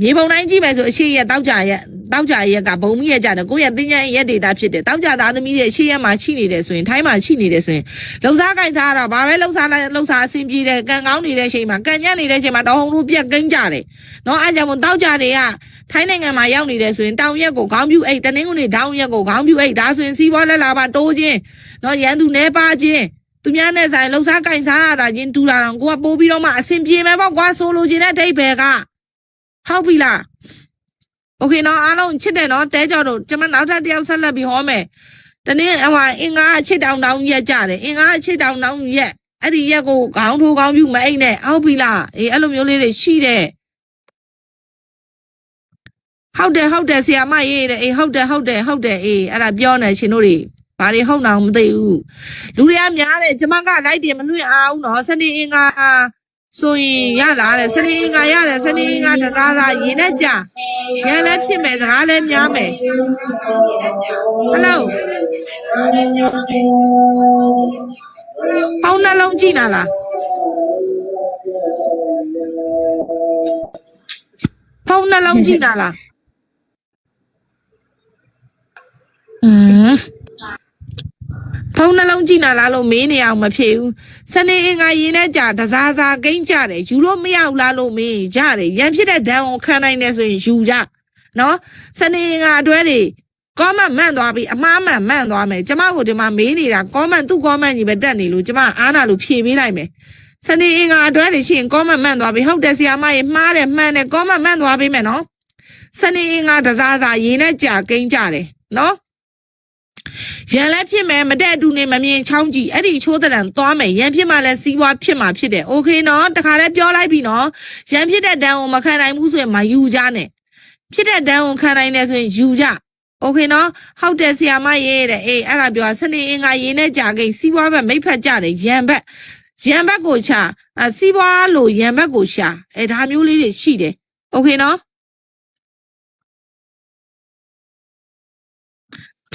မြေပုံတိုင်းကြည့်မယ်ဆိုအရှိရက်တောက်ကြရက်တောက်ကြရက်ကဘုံမိရက်ကြတယ်ကိုယ့်ရဲ့တင်းကျန်းရက်ဒေတာဖြစ်တယ်တောက်ကြသားသမီးရဲ့အရှိရက်မှာရှိနေတယ်ဆိုရင်ထိုင်းမှာရှိနေတယ်ဆိုရင်လှုပ်ရှားကြိုက်စားတော့ဘာပဲလှုပ်ရှားလိုက်လှုပ်ရှားအဆင်ပြေတယ်ကန်ကောင်းနေတဲ့အချိန်မှာကန်ညက်နေတဲ့အချိန်မှာတော်ဟုန်လူပြက်ကိန်းကြတယ်နော်အားကြောင့်မို့တောက်ကြတွေကထိုင်းနိုင်ငံမှာရောက်နေတယ်ဆိုရင်တောင်ရက်ကိုခေါင်းပြူအိတ်တနင်္ဂနွေဒေါင်းရက်ကိုခေါင်းပြူအိတ်ဒါဆိုရင်စီးပွားလက်လာပါတိုးခြင်းနော်ရန်သူနေပါခြင်းသူများနဲ့ဆိုင်လှုပ်ရှားကြိုက်စားရတာချင်းတူတာတော့ကိုကပိုးပြီးတော့မှအဆင်ပြေမယ်ပေါ့ကွာဆိုလိုချင်တဲ့အဓိပ္ပာယ်က ဟုတ်ပြီလားโอเคနော်အားလုံးချစ်တယ်နော်တဲကြော်တို့ကျွန်မနောက်ထပ်တစ်ယောက်ဆက်လက်ပြီးဟောမယ်တနေ့အမအင်္ဂါအချစ်တောင်တောင်ရက်ကြတယ်အင်္ဂါအချစ်တောင်တောင်ရက်အဲ့ဒီရက်ကိုခေါင်းထိုးခေါင်းပြူမအိတ်နဲ့ဟုတ်ပြီလားအေးအဲ့လိုမျိုးလေးတွေရှိတယ်ဟုတ်တယ်ဟုတ်တယ်ဆရာမရေးတယ်အေးဟုတ်တယ်ဟုတ်တယ်ဟုတ်တယ်အေးအဲ့ဒါပြောနေရှင်တို့တွေဘာတွေဟုတ်အောင်မသိဘူးလူတွေကများတယ်ကျွန်မကလိုက်တယ်မလွင့်အောင်နော်စနေအင်္ဂါ ဆိုရင်ရလာတယ်စနေအင်္ဂါရတယ်စနေအင်္ဂါတစားစားရင်နဲ့ကြာရန်လည်းဖြစ်မယ်စကားလည်းများမယ်ဟယ်လိုပေါင်းနှလုံးကြည့်နာလားပေါင်းနှလုံးကြည့်နာလားอืม ဖုန်းနှလုံးကြည့်နာလားလို့မေးနေအောင်မဖြစ်ဘူးစနေအင်္ဂါရင်းနဲ့ကြာတစားစားကိန်းကြတယ်ယူလို့မရဘူးလားလို့မေးကြတယ်ရန်ဖြစ်တဲ့ဒဏ်ကိုခံနိုင်တယ်ဆိုရင်ယူကြနော်စနေအင်္ဂါအတွဲတွေကောမန့်မှန်သွားပြီအမှားမှန်မှန်သွားမယ်ကျမကိုဒီမှာမေးနေတာကောမန့်သူ့ကောမန့်ကြီးပဲတက်နေလို့ကျမအားနာလို့ဖြေပေးလိုက်မယ်စနေအင်္ဂါအတွဲတွေရှိရင်ကောမန့်မှန်သွားပြီဟုတ်တယ်ဆရာမရေမှားတယ်မှန်တယ်ကောမန့်မှန်သွားပြီမယ်နော်စနေအင်္ဂါတစားစားရင်းနဲ့ကြာကိန်းကြတယ်နော် ရန်လည်းဖြစ်မယ်မတဲ့အတူနေမမြင်ချောင်းကြည့်အဲ့ဒီချိုးတဲ့တန်သွားမယ်ရန်ဖြစ်မှလည်းစီးပွားဖြစ်မှဖြစ်တယ်โอเคနော်တခါတည်းပြောလိုက်ပြီနော်ရန်ဖြစ်တဲ့တန်ကိုမခံနိုင်ဘူးဆိုရင်မယူကြနဲ့ဖြစ်တဲ့တန်ကိုခံနိုင်တယ်ဆိုရင်ယူကြโอเคနော်ဟုတ်တယ်ဆရာမရေးတဲ့အေးအဲ့ဒါပြောစနေအင်္ဂါရေးနဲ့ကြာကိန်းစီးပွားဘက်မိတ်ဖက်ကြတယ်ရန်ဘက်ရန်ဘက်ကိုချာအစီးပွားလို့ရန်ဘက်ကိုရှာအဲဒါမျိုးလေးတွေရှိတယ်โอเคနော်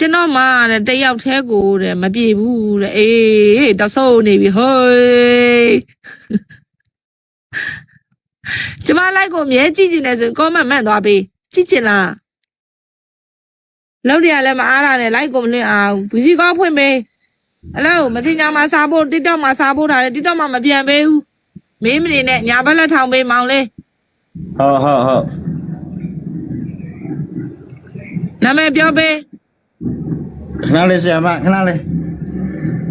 ကျွန်တော်မှတဲ့တယောက်တည်းကိုတဲ့မပြေဘူးတဲ့အေးတော့ဆုံးနေပြီဟိုးကျမလိုက်ကိုမြဲကြည့်ကျင်တယ်ဆိုကောမန့်မှန်သွားပြီကြည့်ကျင်လားလောက်တယ်လည်းမအားရနဲ့လိုက်ကိုမလွင့်အောင်ဘူးစီကောဖွင့်ပေးအလောမစင်ညာမှာစားဖို့ TikTok မှာစားဖို့ထားတယ် TikTok မှာမပြန်ပေးဘူးမင်းမနေနဲ့ညာဘက်လက်ထောင်ပေးမောင်လေးဟုတ်ဟုတ်ဟုတ်နာမည်ပြောပေး ခဏလေးဆရာမခဏလေး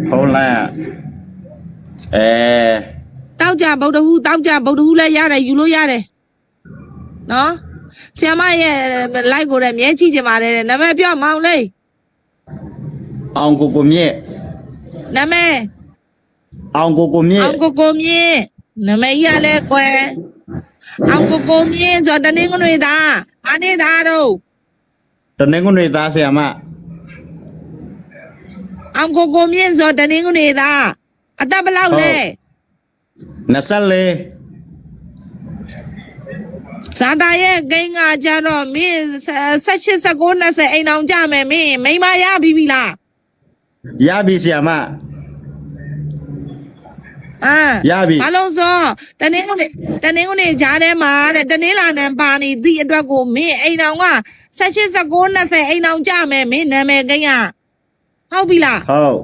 ဖုန်းလိုက်อ่ะအဲတောက်ကြဗုဒ္ဓဟူတောက်ကြဗုဒ္ဓဟူလည်းရတယ်ယူလို့ရတယ်နော်ဆရာမရဲ့ like ကိုလည်းမြဲကြည့်ကြပါတယ်တဲ့နာမည်ပြောမောင်လေးအောင်ကိုကိုမြင့်နာမည်အောင်ကိုကိုမြင့်အောင်ကိုကိုမြင့်နာမည်ကြီးကလည်းကွယ်အောင်ကိုကိုမြင့်ဆိုတော့တနင်္ဂနွေသားအနေသားတော့တနင်္ဂနွေသားဆရာမ အောင်ကိုကိုမြင့်ဆိုတနင်္ဂနွေသားအသက်ဘယ်လောက်လဲ24ဇာတာရဲ့ဂိမ်းကကြတော့မင်း16 19 20အိမ်အောင်ကြမယ်မင်းမိန်းမရပြီပြီလားရပြီဆရာမအာရပြီဘာလို့ဆိုတနင်္ဂနွေတနင်္ဂနွေကြားထဲမှာတဲ့တနင်္လာနံပါနေသည့်အတွက်ကိုမင်းအိမ်အောင်က16 19 20အိမ်အောင်ကြမယ်မင်းနာမည်ကိန်းက ဟုတ်ပြီလားဟုတ်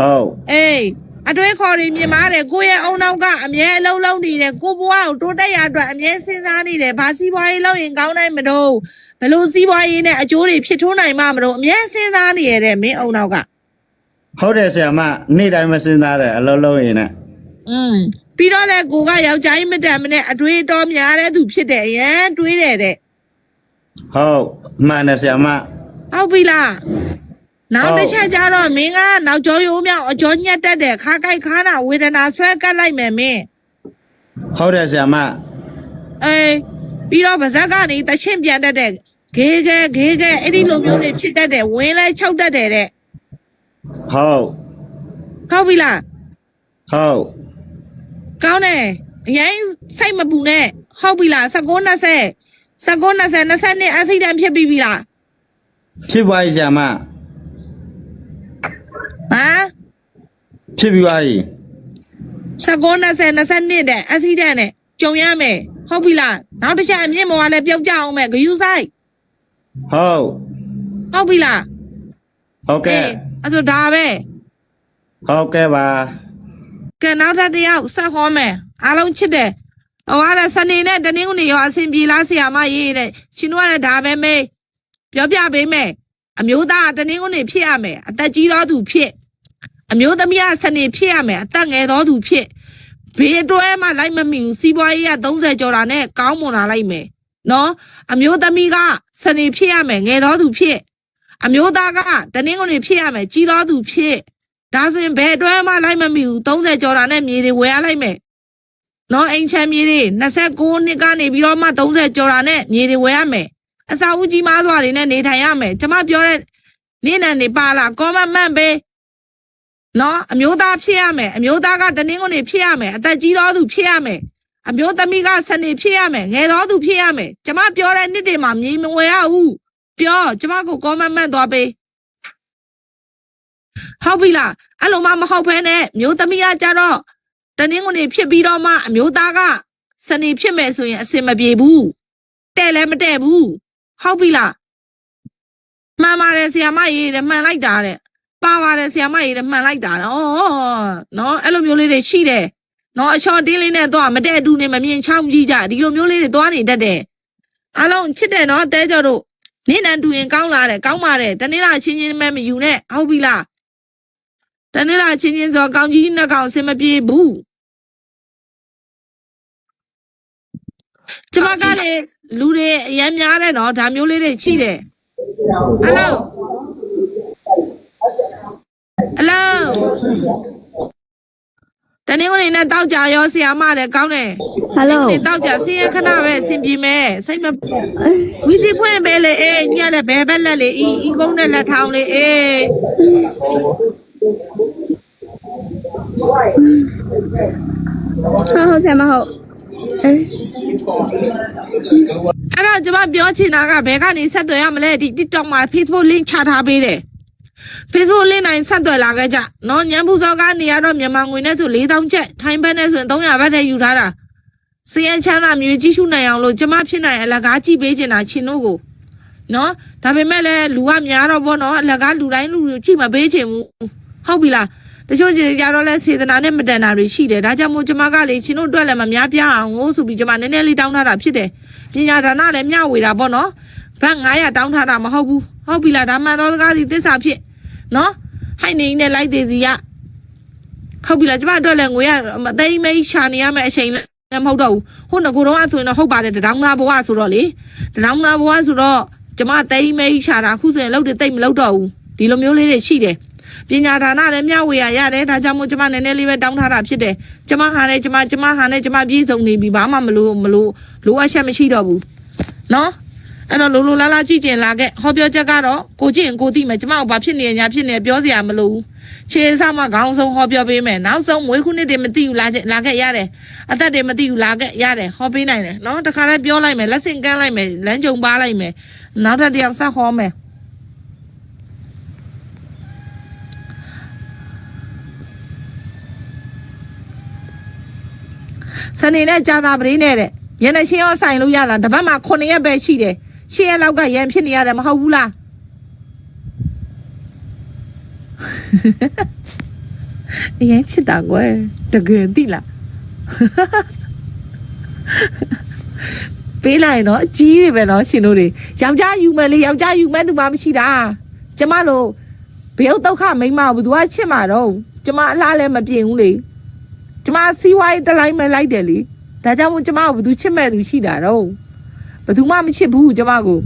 ဟုတ်အေးအတွဲခေါ်နေမြင်ပါတယ်ကိုယ့်ရဲ့အုံနောက်ကအမြဲအလုံးလုံးနေတယ်ကိုဘွားကိုတိုးတက်ရအတွက်အမြဲစဉ်းစားနေတယ်ဘာစီးပွားရေးလုပ်ရင်ကောင်းနိုင်မလို့ဘယ်လိုစီးပွားရေးနဲ့အကျိုးတွေဖြစ်ထွန်းနိုင်မှာမလို့အမြဲစဉ်းစားနေရတဲ့မင်းအုံနောက်ကဟုတ်တယ်ဆရာမနေ့တိုင်းမစင်သားတယ်အလုံးလုံးရင်နဲ့อืมပြီးတော့လေကိုကယောက်ျားကြီးမတန်မနဲ့အတွေးတော်များတဲ့သူဖြစ်တယ်အရန်တွေးတယ်တဲ့ဟုတ်မှန်တယ်ဆရာမဟုတ်ပြီလား နောက်ဟုတ်တစ်ချက်ကျတော့မင်းကနောက်ကျောရိုးမြောက်အကျော်ညက်တက်တယ်ခါကြိုက်ခါနာဝေဒနာဆွဲကတ်လိုက်မယ်မင်းဟုတ်တယ်ဆရာမအေးပြီးတော့ဗဇက်ကနေတချင်းပြန်တတ်တဲ့ဂေးဂဲဂေးဂဲအဲ့ဒီလိုမျိုးတွေဖြစ်တတ်တယ်ဝင်းလဲချုပ်တတ်တယ်တဲ့ဟုတ်ဟုတ်ပြီလားဟုတ်ကောင်းတယ်အရင်စိတ်မပူနဲ့ဟုတ်ပြီလား19 20 19 20 20နှစ်အက်ဆီဒန့်ဖြစ်ပြီးပြီလားဖြစ်သွားပြီဆရာမ ဟမ်ဖြစ်ပြီးသွားပြီ19 20 20နှစ်တဲ့အက်ဆီဒန့်နဲ့ကြုံရမယ်ဟုတ်ပြီလားနောက်တစ်ချက်အမြင့်မော်ကလည်းပြုတ်ကြအောင်မယ်ဂယူဆိုင်ဟုတ်ဟုတ်ပြီလားဟုတ်ကဲ့အဲ့ဆိုဒါပဲဟုတ်ကဲ့ပါကဲနောက်ထပ်တစ်ယောက်ဆက်ဟောမယ်အားလုံးချစ်တယ်ဟောရစနေနဲ့တနင်္ဂနွေရောအဆင်ပြေလားဆရာမရေးတဲ့ရှင်တို့ကလည်းဒါပဲမေးပြောပြပေးမယ် အမျိုးသားကတနင်္ဂနွေဖြစ်ရမယ်အသက်ကြီးသောသူဖြစ်အမျိုးသမီးကစနေဖြစ်ရမယ်အသက်ငယ်သောသူဖြစ်ဘေးအတွဲမှလိုက်မမိဘူးစီးပွားရေးက30ကျော်တာနဲ့ကောင်းမွန်လာလိုက်မယ်နော်အမျိုးသမီးကစနေဖြစ်ရမယ်ငယ်သောသူဖြစ်အမျိုးသားကတနင်္ဂနွေဖြစ်ရမယ်ကြီးသောသူဖြစ်ဒါဆိုရင်ဘယ်အတွဲမှလိုက်မမိဘူး30ကျော်တာနဲ့မြေတွေဝယ်ရလိုက်မယ်နော်အိမ်ချမ်းမြေတွေ29နှစ်ကနေပြီးတော့မှ30ကျော်တာနဲ့မြေတွေဝယ်ရမယ် အစာဦးကြီးမားစွာတွေနဲ့နေထိုင်ရမယ်ကျမပြောတဲ့နေ့နဲ့နေပါလားကောမမန့်ပဲနော်အမျိုးသားဖြစ်ရမယ်အမျိုးသားကတနင်္ဂနွေဖြစ်ရမယ်အသက်ကြီးသောသူဖြစ်ရမယ်အမျိုးသမီးကစနေဖြစ်ရမယ်ငယ်သောသူဖြစ်ရမယ်ကျမပြောတဲ့နှစ်တွေမှာမြေမဝယ်ရဘူးပြောကျမကိုကောမမန့်သွားပေးဟုတ်ပြီလားအဲ့လိုမှမဟုတ်ဘဲနဲ့မျိုးသမီးကကြတော့တနင်္ဂနွေဖြစ်ပြီးတော့မှအမျိုးသားကစနေဖြစ်မယ်ဆိုရင်အစင်မပြေဘူးတဲ့လည်းမတဲ့ဘူး ဟုတ်ပြီလားမှန်ပါတယ်ဆရာမရေးတယ်မှန်လိုက်တာတဲ့ပါပါတယ်ဆရာမရေးတယ်မှန်လိုက်တာတဲ့ဩနော်အဲ့လိုမျိုးလေးတွေရှိတယ်နော်အချော်တင်းလေးနဲ့တော့မတဲ့အတူနဲ့မမြင်ချောင်းကြီးကြဒီလိုမျိုးလေးတွေသွားနေတတ်တယ်အားလုံးချစ်တယ်နော်တဲကြော်တို့နေ့နံတူရင်ကောင်းလာတယ်ကောင်းပါတယ်တနေ့လားချင်းချင်းမဲမယူနဲ့ဟုတ်ပြီလားတနေ့လာချင်းချင်းဆိုကောင်းကြီးနှစ်ကောင်အစင်မပြေဘူး ကျမကလေလူတွေအရင်များတယ်နော်ဒါမျိုးလေးတွေချိတယ်ဟယ်လိုဟယ်လိုတနေ့ကနေနဲ့တောက်ကြရောဆီယာမတယ်ကောင်းတယ်ဟယ်လိုနေတောက်ကြဆင်းရဲခဏပဲအဆင်ပြေမယ်စိတ်မဝီစီဖွင့်ပဲလေအေးညက်လည်းဘဲဘက်လက်လေဤဤကုန်းနဲ့လက်ထောင်လေအေးဟုတ်ဟုတ်ဆရာမဟုတ် အဲအဲ့တော့ကျွန်မပြောချင်တာကဘယ်ကနေဆက်သွယ်ရမလဲဒီ TikTok မှာ Facebook link ချထားပေးတယ် Facebook link နိုင်ဆက်သွယ်လာခဲ့ကြနော်ညံပူစောကနေရတော့မြန်မာငွေနဲ့ဆို4000ချက်ထိုင်းဘတ်နဲ့ဆိုရင်300ဘတ်ထဲယူထားတာစရန်ချမ်းသာမျိုးကြီးရှုနိုင်အောင်လို့ကျွန်မဖြစ်နိုင်အလကားကြည့်ပေးချင်တာချင်းတို့ကိုနော်ဒါပေမဲ့လည်းလူကများတော့ဗောနော်အလကားလူတိုင်းလူကြည့်မပေးချင်ဘူးဟုတ်ပြီလား တချို့ကြကြတော့လဲစေတနာနဲ့မတန်တာတွေရှိတယ်ဒါကြောင့်မို့ကျွန်မကလေချင်းတို့အတွက်လည်းမများပြားအောင်ကိုဆိုပြီးကျွန်မနည်းနည်းလေးတောင်းထားတာဖြစ်တယ်ပညာဒါနလည်းမျှဝေတာဗောနော်ဘတ်900တောင်းထားတာမဟုတ်ဘူးဟုတ်ပြီလားဒါမှန်သောစကားစီသစ္စာဖြစ်နော်ဟိုက်နေနဲ့လိုက်သေးစီရဟုတ်ပြီလားကျမအတွက်လည်းငွေရမသိမ်းမိတ်ရှာနေရမယ့်အချိန်လည်းမဟုတ်တော့ဘူးဟိုငကိုတော့ဆိုရင်တော့ဟုတ်ပါတယ်တဒေါင်းသားဘဝဆိုတော့လေတဒေါင်းသားဘဝဆိုတော့ကျမသိမ်းမိတ်ရှာတာအခုဆိုရင်လောက်တယ်တိတ်မလောက်တော့ဘူးဒီလိုမျိုးလေးတွေရှိတယ် ပညာဒါနလည်းမျှဝေရရတယ်ဒါကြောင့်မို့ကျမနည်းနည်းလေးပဲတောင်းထားတာဖြစ်တယ်ကျမဟာနဲ့ကျမကျမဟာနဲ့ကျမပြေးစုံနေပြီဘာမှမလို့မလို့လိုအပ်ချက်မရှိတော့ဘူးနော်အဲ့တော့လိုလိုလားလားကြည့်ကျင်လာခဲ့ဟောပြောချက်ကတော့ကိုကြည့်ရင်ကိုသိမယ်ကျမတို့ဘာဖြစ်နေညာဖြစ်နေပြောစရာမလိုဘူးခြေအစားမှခေါင်းဆုံးဟောပြောပေးမယ်နောက်ဆုံးမွေးခုနှစ်တွေမသိဘူးလာချက်လာခဲ့ရတယ်အသက်တွေမသိဘူးလာခဲ့ရတယ်ဟောပေးနိုင်တယ်နော်တခါတည်းပြောလိုက်မယ်လက်ဆင့်ကမ်းလိုက်မယ်လမ်းကြုံပါလိုက်မယ်နောက်ထပ်တစ်ယောက်ဆက်ဟောမယ် စနေနဲ့ကြာတာပရင်းနဲ့တဲ့ညနေရှင်းရောဆိုင်လို့ရလားတပတ်မှာ9ရက်ပဲရှိတယ်ရှင်းရက်လောက်ကရန်ဖြစ်နေရတယ်မဟုတ်ဘူးလားအရင်ချစ်တာကွယ်တကယ်တိလားပေးလိုက်တော့အကြီးတွေပဲနော်ရှင်တို့တွေယောက်ျားယူမယ်လေယောက်ျားယူမယ်သူမှမရှိတာကျမတို့ဘယ်ဟုတ်ဒုက္ခမိမ့်မဘူးသူကချစ်မှာတော့ကျမအလားလည်းမပြင်ဘူးလေ ကျမစီးဝါးရေးတစ်လိုက်မဲ့လိုက်တယ်လေဒါကြောင့်မို့ကျမကိုဘယ်သူချစ်မဲ့သူရှိတာတော့ဘယ်သူမှမချစ်ဘူးကျမကို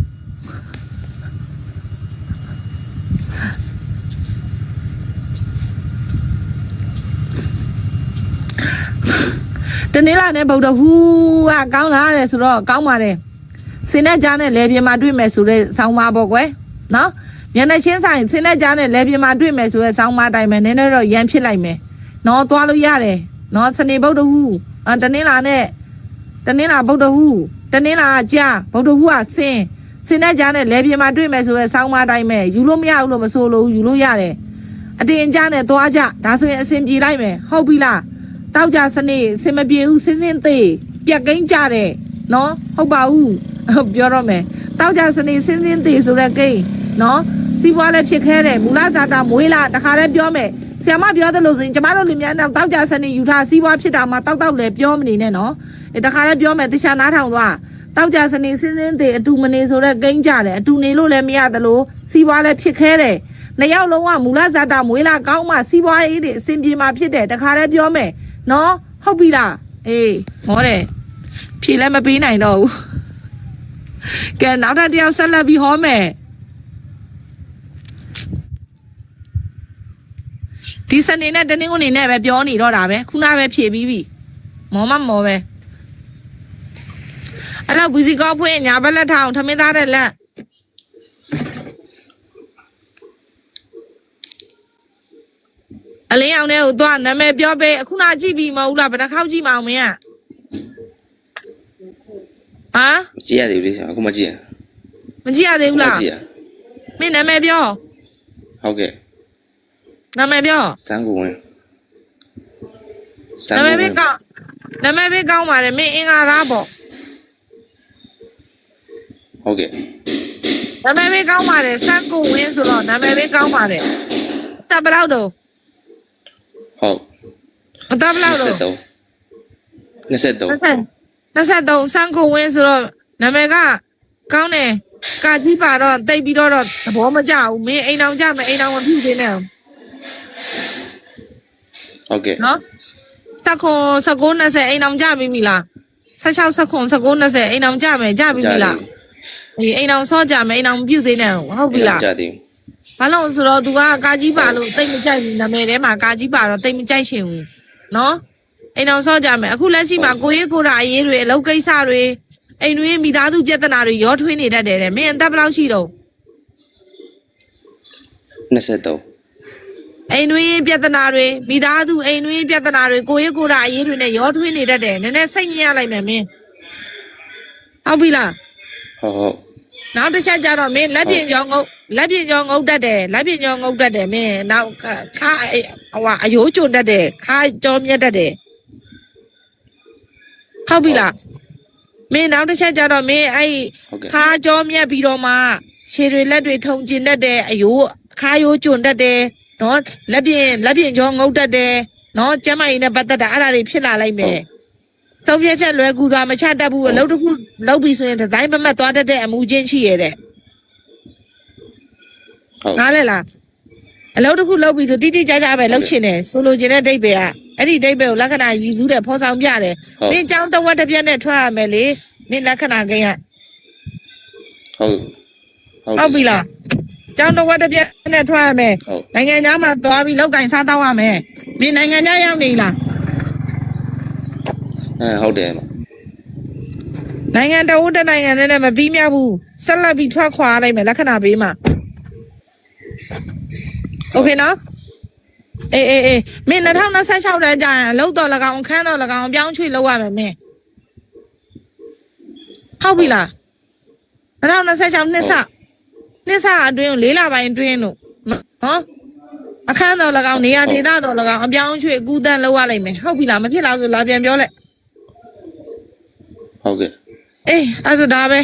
တနေ့လာနဲ့ဗုဒ္ဓဟူးကကောင်းလာတယ်ဆိုတော့ကောင်းပါတယ်စင်နဲ့ကြားနဲ့လဲပြင်းမှာတွေ့မယ်ဆိုတဲ့ဆောင်းပါပေါ့ကွယ်နော်မျက်နှာချင်းဆိုင်စင်နဲ့ကြားနဲ့လဲပြင်းမှာတွေ့မယ်ဆိုတဲ့ဆောင်းပါအတိုင်းပဲနည်းနည်းတော့ရန်ဖြစ်လိုက်မယ်နော်သွားလို့ရတယ် နော်စနေဗုဒ္ဓဟူအတနင်္လာနဲ့တနင်္လာဗုဒ္ဓဟူတနင်္လာကကြာဗုဒ္ဓဟူကဆင်းဆင်းတဲ့ကြားနဲ့လဲပြင်းမှာတွေ့မယ်ဆိုရဲဆောင်းမတိုင်းမဲ့ယူလို့မရဘူးလို့မဆိုလို့ယူလို့ရတယ်အတင်ကြားနဲ့သွားကြဒါဆိုရင်အဆင်ပြေလိုက်မယ်ဟုတ်ပြီလားတောက်ကြစနေအဆင်မပြေဘူးစင်းစင်းသေးပြက်ကိန်းကြတယ်နော်ဟုတ်ပါဘူးဟုတ်ပြောတော့မယ်တောက်ကြစနေစင်းစင်းသေးဆိုတဲ့ကိန်းနော်စီးပွားလည်းဖြစ်ခဲတယ်မူလဇာတာမွေးလာတခါတည်းပြောမယ် ဆရာမပြောသလိုဆိုရင်ကျမတို့လင်မြန်းတော့တောက်ကြစနေယူထားစီးပွားဖြစ်တာမှတောက်တောက်လည်းပြောမနေနဲ့နော်အဲတခါတည်းပြောမယ်တခြားနားထောင်သွားတောက်ကြစနေစင်းစင်းသေးအတူမနေဆိုတဲ့ကိန်းကြတယ်အတူနေလို့လည်းမရသလိုစီးပွားလည်းဖြစ်ခဲတယ်နှစ်ယောက်လုံးကမူလဇာတာမွေးလာကောင်းမှစီးပွားရေးတွေအဆင်ပြေမှာဖြစ်တယ်တခါတည်းပြောမယ်နော်ဟုတ်ပြီလားအေးမောတယ်ဖြေလည်းမပေးနိုင်တော့ဘူးကဲနောက်ထပ်တစ်ယောက်ဆက်လက်ပြီးဟောမယ် ဒီစနေနဲ့တနင်္ဂနွေနဲ့ပဲပြောနေတော့တာပဲခုနပဲဖြေပြီးပြီမောမမောပဲအဲ့တော့ဘူးစီကောက်ဖွင့်ညာဘက်လက်ထောင်ထမင်းသားတဲ့လက်အလင်းအောင်တဲ့ကိုသွားနာမည်ပြောပေးအခုနကြည့်ပြီးမဟုတ်လားဘယ်နှခေါက်ကြည့်မအောင်မင်းကဟာကြည့်ရသေးဘူးလေအခုမှကြည့်ရမကြည့်ရသေးဘူးလားကြည့်ရမင်းနာမည်ပြောဟုတ်ကဲ့ နာမည်ပြောစမ်းကိုဝင်စနာမ်းမကိုည်ဝပဲင်ကောင်းနာမည်ပဲကောင်းပါတယ်မင်းအင်္ဂါသားပေါ့ဟုတ်ကဲ့နာမည်ပဲကောင်းပါတယ်စန်းကိုဝင်းဆိုတော့နာမည်ပဲကောင်းပါတယ်တပ်ဘယ်လောက်တော့ဟုတ်မတပ်ဘယ်လောက်တော့23 23 23စန်းကိုဝင်းဆိုတော့နာမည်ကကောင်းတယ်ကာကြီးပါတော့တိတ်ပြီးတော့တော့သဘောမကျဘူးမင်းအိမ်အောင်ကြမယ်အိမ်အောင်မဖြစ်သေးနဲ့ ဟုတ်ကဲ့နော်စက်ခွန်19 20အိမ်အောင်ကြပြီမီလား16စက်ခွန်19 20အိမ်အောင်ကြမယ်ကြပြီမီလားဒီအိမ်အောင်ဆော့ကြမယ်အိမ်အောင်မပြုတ်သေးနဲ့ဟုတ်ပြီလားကြသေးဘာလို့ဆိုတော့ तू ကကာကြီးပါလို့တိတ်မကြိုက်ဘူးနာမည်ထဲမှာကာကြီးပါတော့တိတ်မကြိုက်ချင်ဘူးနော်အိမ်အောင်ဆော့ကြမယ်အခုလက်ရှိမှာကိုရေးကိုရာအရေးတွေအလုပ်ကိစ္စတွေအိမ်တွင်းမိသားစုပြဿနာတွေရောထွေးနေတတ်တယ်တဲ့မင်းအသက်ဘယ်လောက်ရှိတော့23 အိမ်တွင်းပြဿနာတွေမိသားစုအိမ်တွင်းပြဿနာတွေကိုရေးကိုရာအရေးတွေနဲ့ရောထွေးနေတတ်တယ်နည်းနည်းစိတ်ညစ်ရလိုက်မယ်မင်းဟုတ်ပြီလားဟုတ်ဟုတ်နောက်တစ်ချက်ကြတော့မင်းလက်ပြင်ကြောငုတ်လက်ပြင်ကြောငုတ်တတ်တယ်လက်ပြင်ကြောငုတ်တတ်တယ်မင်းနောက်ခါဟိုဟာအယိုးကျွတ်တတ်တယ်ခါကြောမြတ်တတ်တယ်ဟုတ်ပြီလားမင်းနောက်တစ်ချက်ကြတော့မင်းအဲ့ဟုတ်ကဲ့ခါကြောမြတ်ပြီးတော့မှခြေတွေလက်တွေထုံကျင်တတ်တယ်အယိုးခါယိုးကျွတ်တတ်တယ် နော်လက်ပြင်လက်ပြင်ကြောငုတ်တတ်တယ်နော်ကျမကြီးနဲ့ပတ်သက်တာအဲ့ဒါတွေဖြစ်လာလိုက်မယ်ဆုံးဖြတ်ချက်လွယ်ကူစွာမချတတ်ဘူးအလုပ်တစ်ခုလုပ်ပြီဆိုရင်ဒီဇိုင်းမမတ်သွားတတ်တဲ့အမှုချင်းရှိရတဲ့ဟုတ်ငားလဲလားအလုပ်တစ်ခုလုပ်ပြီဆိုတိတိကျကျပဲလုပ်ချင်တယ်ဆိုလိုချင်တဲ့ဒိတ်ပဲကအဲ့ဒီဒိတ်ပဲကိုလက္ခဏာရည်စူးတယ်ဖော်ဆောင်ပြတယ်မင်းကြောင်းတစ်ဝက်တစ်ပြက်နဲ့ထွက်ရမယ်လေမင်းလက္ခဏာကိန်းကဟုတ်ဟုတ်ပြီလား ကြောင်းတစ်ဝက်တစ်ပြက်နဲ့ထွက်ရမယ် ဟုတ် နိုင်ငံသားမှာသွားပြီးလောက်ကင်စားတော့ရမယ်မင်းနိုင်ငံသားရောက်နေလား အဲဟုတ်တယ် နိုင်ငံတဝတ်တစ်နိုင်ငံနဲ့လည်းမပြီးမြတ်ဘူးဆက်လက်ပြီးထွက်ခွာလိုက်မယ်လက္ခဏာပေးမှာโอเคနော်အေးအေးအေးမင်း2026တန်းကြာရင်လောက်တော့လကောင်ခန်းတော့လကောင်ပြောင်းချွေလောက်ရမယ်မင်းဟုတ်ပြီလား2026နှစ်စ နှစ်စအတွင်းကို၄လပိုင်းအတွင်းလို့နော်အခန်းတော့လကောင်နေရာဒေသတော့လကောင်အပြောင်းချွေအကူတန်းလောက်ရလိုက်မယ်ဟုတ်ပြီလားမဖြစ်လားဆိုလာပြန်ပြောလိုက်ဟုတ်ကဲ့အေးအဲ့ဆိုဒါပဲ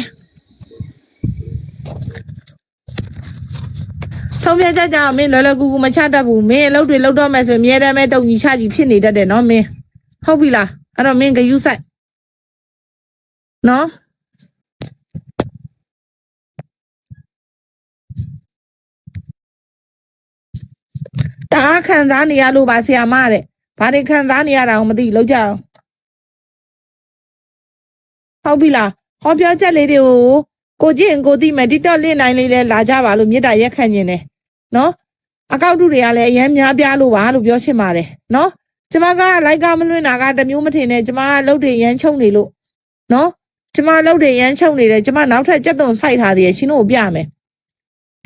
ဆုံးဖြတ်ချက်ကြောင့်မင်းလွယ်လွယ်ကူကူမချတတ်ဘူးမင်းအလုပ်တွေလုပ်တော့မယ်ဆိုရင်အမြဲတမ်းပဲတုံကြီးချကြီးဖြစ်နေတတ်တယ်နော်မင်းဟုတ်ပြီလားအဲ့တော့မင်းဂယုဆိုင်နော် တအားခံစားနေရလို့ပါဆရာမတဲ့ဘာတွေခံစားနေရတာကိုမသိဘူးလောက်ကြအောင်ဟုတ်ပြီလားဟောပြောချက်လေးတွေကိုကိုကြည့်ရင်ကိုသိမယ် TikTok လင့်နိုင်လေးလဲလာကြပါလို့မေတ္တာရက်ခံနေတယ်နော်အကောက်တုတွေကလည်းအရင်များပြားလို့ပါလို့ပြောချင်ပါတယ်နော်ကျမကလိုက်ကမလွင့်တာကတစ်မျိုးမထင်နဲ့ကျမကလှုပ်တွေရမ်းချုံနေလို့နော်ကျမလှုပ်တွေရမ်းချုံနေတယ်ကျမနောက်ထပ်ကြက်သွန်စိုက်ထားသေးတယ်ရှင်တို့ကိုပြမယ်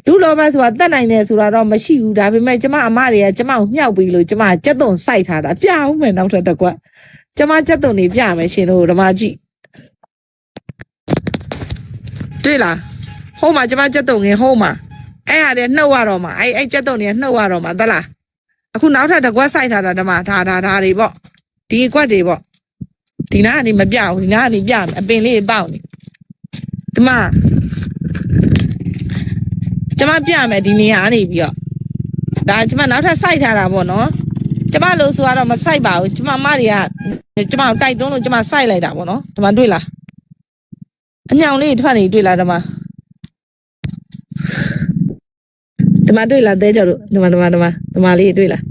လူလောဘဆိုတာတတ်နိုင်တယ်ဆိုတာတော့မရှိဘူးဒါပေမဲ့ကျမအမတွေကကျမကိုမြှောက်ပြီးလို့ကျမကြက်သွန်စိုက်ထားတာပြအောင်မယ်နောက်ထပ်တစ်ကွက်ကျမကြက်သွန်တွေပြမယ်ရှင်တို့ဓမ္မကြည့်တွေ့လားဟိုးမှာကျမကြက်တုံငယ်ဟိုးမှာအဲ့ဟာတွေနှုတ်ရတော့မှာအဲ့အဲ့ကြက်တုံတွေနှုတ်ရတော့မှာသလားအခုနောက်ထပ်တစ်ကွက်စိုက်ထားတာဓမ္မဒါဒါဒါတွေပေါ့ဒီကွက်တွေပေါ့ဒီနားကနေမပြဘူးဒီနားကနေပြမယ်အပင်လေးပေါက်နေဒီမှာ ကျမပြမယ်ဒီနေရာကနေပြီးတော့ဒါကျမနောက်ထပ်စိုက်ထားတာပေါ့နော်ကျမလို့ဆိုတော့မစိုက်ပါဘူးကျမမတွေကကျမတိုက်တွန်းလို့ကျမစိုက်လိုက်တာပေါ့နော်ဒီမှာတွေ့လားအညောင်လေးထွက်နေတွေ့လားဒီမှာဒီမှာတွေ့လားတဲကြတို့ဒီမှာဒီမှာဒီမှာဒီမှာလေးတွေ့လား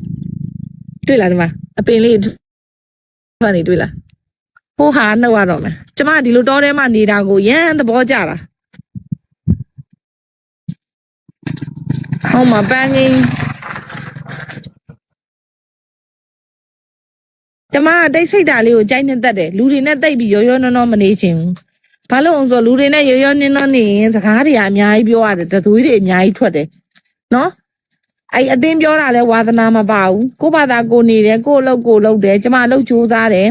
တွေ့လားဒီမှာအပင်လေးထွက်နေတွေ့လားဟိုဟာနှုတ်ရတော့မယ်ကျမဒီလိုတောထဲမှာနေတာကိုရမ်းသဘောကျတာ ဟောမှာပန်းကြီးကျမကတိတ်ဆိတ်တာလေးကိုကြိုက်နေတတ်တယ်လူတွေနဲ့တိတ်ပြီးရောရောနှောနှောမနေချင်ဘူးဘာလို့အောင်ဆိုလူတွေနဲ့ရောရောနှောနှောနေရင်စကားတွေကအများကြီးပြောရတယ်တသွေးတွေအများကြီးထွက်တယ်နော်အဲ့အတင်းပြောတာလဲဝါသနာမပါဘူးကိုယ့်ဘာသာကိုနေတယ်ကိုယ့်အလုပ်ကိုလုပ်တယ်ကျမအလုပ်ကြိုးစားတယ်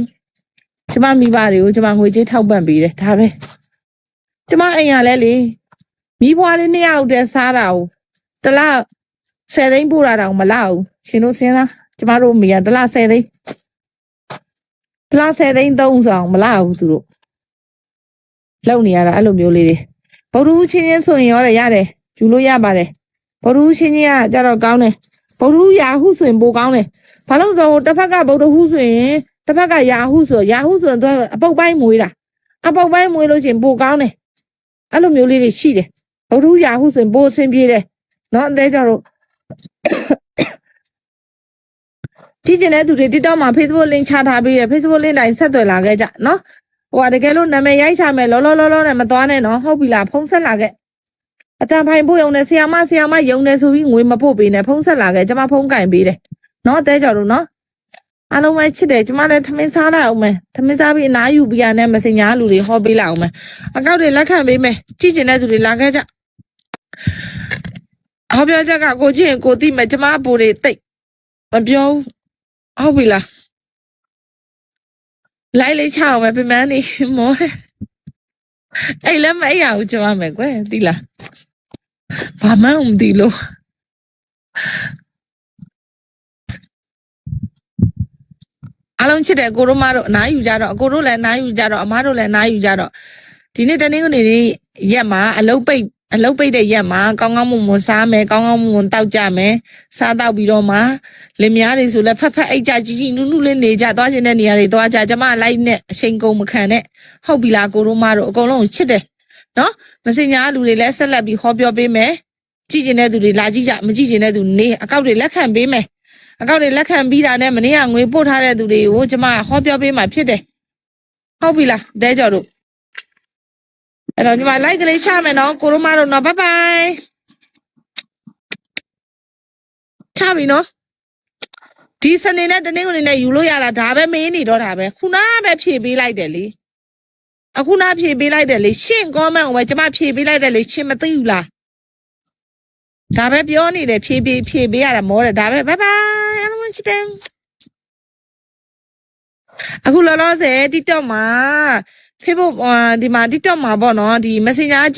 ကျမမိဘတွေကိုကျမငွေကြေးထောက်ပံ့ပေးတယ်ဒါပဲကျမအိမ်ရလဲလေမိဘွားလေးနှစ်ယောက်တည်းစားတာကို တစ်လ10သိန်းပို့တာတောင်မလောက်ဘူးရှင်တို့စဉ်းစားကျမတို့မိရတစ်လ10သိန်းတစ်လ10သိန်းသုံးဆောင်မလောက်ဘူးသူတို့လုံနေရတာအဲ့လိုမျိုးလေးတွေဗုဒ္ဓဦးချင်းချင်းဆိုရင်ရောရတယ်ယူလို့ရပါတယ်ဗုဒ္ဓဦးချင်းချင်းကကြတော့ကောင်းတယ်ဗုဒ္ဓဦးရာဟုဆိုရင်ပိုကောင်းတယ်ဘာလို့လဲဆိုတော့တစ်ဖက်ကဗုဒ္ဓဦးဆိုရင်တစ်ဖက်ကယာဟုဆိုယာဟုဆိုရင်သူကအပုတ်ပိုင်းမွေးတာအပုတ်ပိုင်းမွေးလို့ချင်းပိုကောင်းတယ်အဲ့လိုမျိုးလေးတွေရှိတယ်ဘုရုယာဟုဆိုရင်ပိုအဆင်ပြေတယ် နော်အသေးကြတော့ကြည့်ကျင်တဲ့သူတွေ TikTok မှာ Facebook link ချထားပေးတယ် Facebook link တိုင်းဆက်သွယ်လာခဲ့ကြနော်ဟိုကတကယ်လို့နာမည်ရိုက်ချမယ်လောလောလောလောနဲ့မသွားနဲ့နော်ဟုတ်ပြီလားဖုံးဆက်လာခဲ့အတန်ဖိုင်ဖို့ယုံနေဆီယာမဆီယာမယုံနေဆိုပြီးငွေမဖို့ပေးနဲ့ဖုံးဆက်လာခဲ့ကျမဖုံးကင်ပေးတယ်နော်အသေးကြတော့နော်အားလုံးပဲချစ်တယ်ကျမလည်းထမင်းစားလိုက်အောင်မယ်ထမင်းစားပြီးအနားယူပြီးရတဲ့မစင်ညာလူတွေဟောပေးလိုက်အောင်မယ်အကောက်တွေလက်ခံပေးမယ်ကြည့်ကျင်တဲ့သူတွေလာခဲ့ကြ ဟောပြောချက်ကကိုကြည့်ရင်ကိုသိမယ်ကျမအပူတွေတိတ်မပြောဘူးဟုတ်ပြီလားလိုက်လေးချအောင်မယ်ပြမန်းနေမောတယ်အဲ့လည်းမအိပ်ရဘူးကျမမယ်ကွယ်သိလားဘာမှမသိလို့အားလုံးချစ်တယ်ကိုတို့မတို့အနားယူကြတော့အကိုတို့လည်းအနားယူကြတော့အမတို့လည်းအနားယူကြတော့ဒီနေ့တနေ့ကနေနေ့ရက်မှာအလုတ်ပိတ် အလုတ်ပိတ်တဲ့ရက်မှာကောင်းကောင်းမွန်မွန်စားမယ်ကောင်းကောင်းမွန်မွန်တောက်ကြမယ်စားတောက်ပြီးတော့မှလင်မယားတွေဆိုလည်းဖက်ဖက်အိတ်ကြကြီးကြီးနုနုလေးနေကြသွားခြင်းတဲ့နေရာတွေသွားကြကျမလိုက်နဲ့အချိန်ကုန်မခံနဲ့ဟုတ်ပြီလားကိုတို့မတို့အကုန်လုံးကိုချစ်တယ်နော်မစင်ညာလူတွေလည်းဆက်လက်ပြီးဟောပြောပေးမယ်ကြည့်ကျင်တဲ့သူတွေလာကြည့်ကြမကြည့်ကျင်တဲ့သူနေအကောက်တွေလက်ခံပေးမယ်အကောက်တွေလက်ခံပြီးတာနဲ့မနေ့ကငွေပို့ထားတဲ့သူတွေကိုကျမဟောပြောပေးမှဖြစ်တယ်ဟုတ်ပြီလားတဲကြော်တို့ အဲ့တော့ညီမ like ကလေးချမယ်နော်ကိုရိုမာတို့နော်ဘိုင်ဘိုင်ချပြီနော်ဒီစနေနဲ့တနင်္ဂနွေနဲ့ယူလို့ရတာဒါပဲမင်းနေတော့တာပဲခုနကပဲဖြည့်ပေးလိုက်တယ်လေအခုနဖြည့်ပေးလိုက်တယ်လေရှင့် comment ကိုပဲကျမဖြည့်ပေးလိုက်တယ်လေရှင့်မသိဘူးလားဒါပဲပြောနေတယ်ဖြည့်ပေးဖြည့်ပေးရတာမောတယ်ဒါပဲဘိုင်ဘိုင်အားလုံးချစ်တယ်အခုလောလောဆယ် TikTok မှာ Facebook အာဒီမှာ TikTok မှာပေါ့နော်ဒီ Messenger အကြည့်